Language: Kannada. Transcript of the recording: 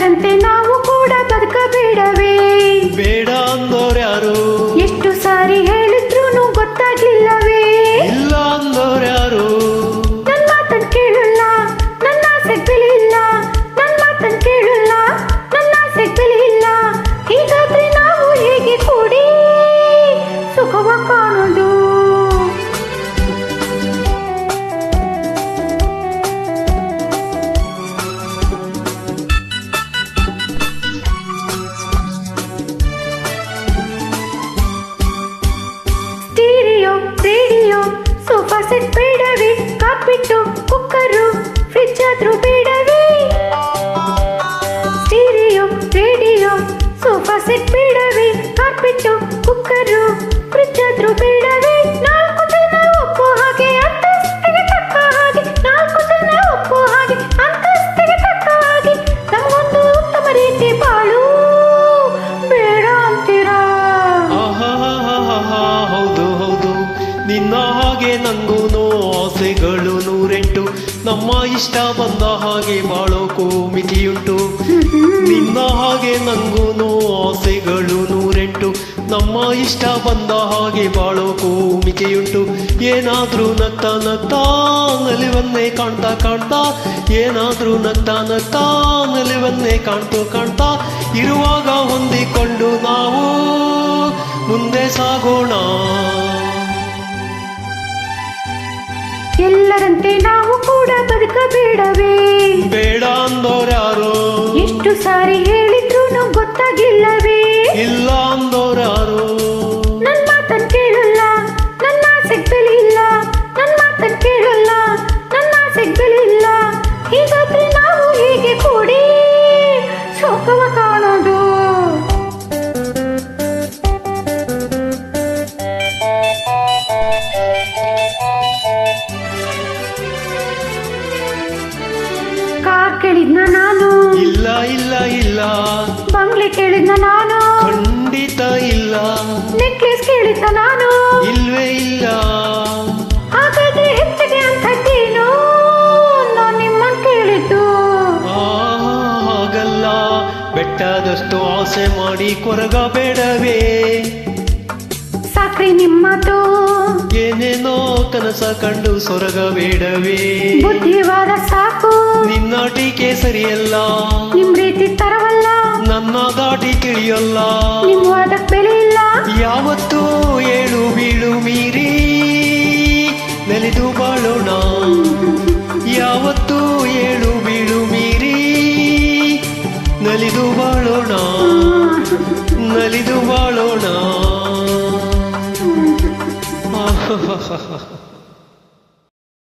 ಅವರಂತೆ ನಾವು ಕೂಡ ಬದುಕಬೇಡವೇ? ಸೋಫಾ ಸೆಟ್ ಬೇಡವೇ ಕಾಪಿಟ್ಟು ಕುಕ್ಕರು ಫ್ರಿಜ್ ಆದ್ರೂ ಆಸೆಗಳು ನೂರೆಂಟು. ನಮ್ಮ ಇಷ್ಟ ಬಂದ ಹಾಗೆ ಬಾಳೋಕೋ ಮಿತಿಯುಂಟು ನಿನ್ನ ಹಾಗೆ ನಂಗೂನು ಆಸೆಗಳು ನೂರೆಂಟು. ನಮ್ಮ ಇಷ್ಟ ಬಂದ ಹಾಗೆ ಬಾಳೋಕೋ ಮಿತಿಯುಂಟು ಏನಾದ್ರೂ ನಗ್ತಾ ನಗ್ತಾ ನಲಿವನ್ನೇ ಕಾಣ್ತಾ ಕಾಣ್ತಾ, ಏನಾದ್ರೂ ನಗ್ತಾ ನಗ್ತಾ ನಲಿವನ್ನೇ ಕಾಣ್ತು ಕಾಣ್ತಾ, ಇರುವಾಗ ಹೊಂದಿಕೊಂಡು ನಾವು ಮುಂದೆ ಸಾಗೋಣ. ಕೂಡ ಬದುಕಬೇಡವೇ ಬೇಡ ಅಂದೋರ್ಯಾರು ಎಷ್ಟು ಸಾರಿ ಹೇಳಿದ್ರು ಗೊತ್ತಾಗಿಲ್ಲವೇ? ಇಲ್ಲ ಅಂದೋರ್ಯಾರು ನನ್ ಮಾತನ್ ಕೇಳಲ್ಲ ನನ್ನ ಬೆಲೆ ಇಲ್ಲ ನನ್ ಮಾತನ್ ಕೇಳಲ್ಲ ನನ್ನ ಬೆಲೆ ಇಲ್ಲ ಹೀಗಾದ್ರೆ ನಾವು ಹೀಗೆ ಕೂಡಿ? ಶೋಕವ ಕೇಳಿದ್ನ ನಾನು. ಇಲ್ಲ ಇಲ್ಲ ಇಲ್ಲ. ಬಂಗ್ಲೆ ಕೇಳಿದ್ನ ನಾನು. ಖಂಡಿತ ಇಲ್ಲ. ನೆಕ್ಲೆಸ್ ಕೇಳಿದ್ನ ನಾನು. ಇಲ್ವೇ ಇಲ್ಲ. ಹಾಗಾದ್ರೆ ಹೆಚ್ಚಿಗೆ ಅಂತದ್ದೇನು ನಾನು ನಿಮ್ಮ ಕೇಳಿದ್ದು. ಆ, ಹಾಗಲ್ಲ. ಬೆಟ್ಟದಷ್ಟು ಆಸೆ ಮಾಡಿ ಕೊರಗಬೇಡವೇ. ಸಾಕ್ರಿ ನಿಮ್ಮದು. ಕನಸ ಕಂಡು ಸೊರಗಬೇಡವೇ ಬುದ್ಧಿವಾದ ಸಾಕು. ನಿನ್ನ ಟೀಕೆ ಸರಿಯಲ್ಲ. ನಿಮ್ ರೀತಿ ತರವಲ್ಲ. ನನ್ನ ದಾಟಿ ತಿಳಿಯಲ್ಲ. ನಿಮ್ ವಾದಕ್ ಬೆಲೆ ಇಲ್ಲ. ಯಾವತ್ತೂ ಏಳು ಬೀಳು ಮೀರಿ ನಲಿದು ಬಾಳೋಣ. ಯಾವತ್ತೂ ಏಳು ಬೀಳು ಮೀರಿ ನಲಿದು ಬಾಳೋಣ. ನಲಿದು ಬಾಳೋಣ.